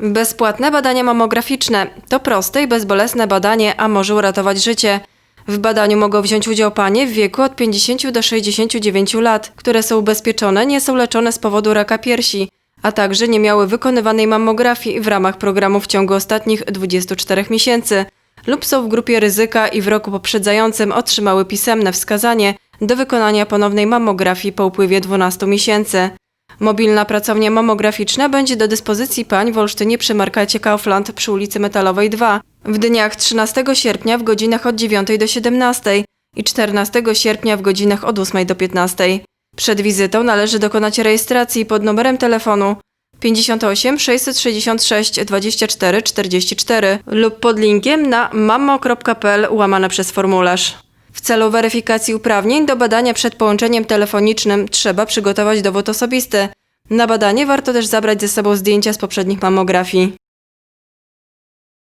Bezpłatne badania mammograficzne to proste i bezbolesne badanie, a może uratować życie. W badaniu mogą wziąć udział panie w wieku od 50 do 69 lat, które są ubezpieczone, nie są leczone z powodu raka piersi, a także nie miały wykonywanej mammografii w ramach programu w ciągu ostatnich 24 miesięcy lub są w grupie ryzyka i w roku poprzedzającym otrzymały pisemne wskazanie do wykonania ponownej mammografii po upływie 12 miesięcy. Mobilna pracownia mammograficzna będzie do dyspozycji pań w Olsztynie przy markecie Kaufland przy ulicy Metalowej 2 w dniach 13 sierpnia w godzinach od 9 do 17 i 14 sierpnia w godzinach od 8 do 15. Przed wizytą należy dokonać rejestracji pod numerem telefonu 58 666 24 44 lub pod linkiem na mammo.pl łamane przez formularz. W celu weryfikacji uprawnień do badania przed połączeniem telefonicznym trzeba przygotować dowód osobisty. Na badanie warto też zabrać ze sobą zdjęcia z poprzednich mammografii.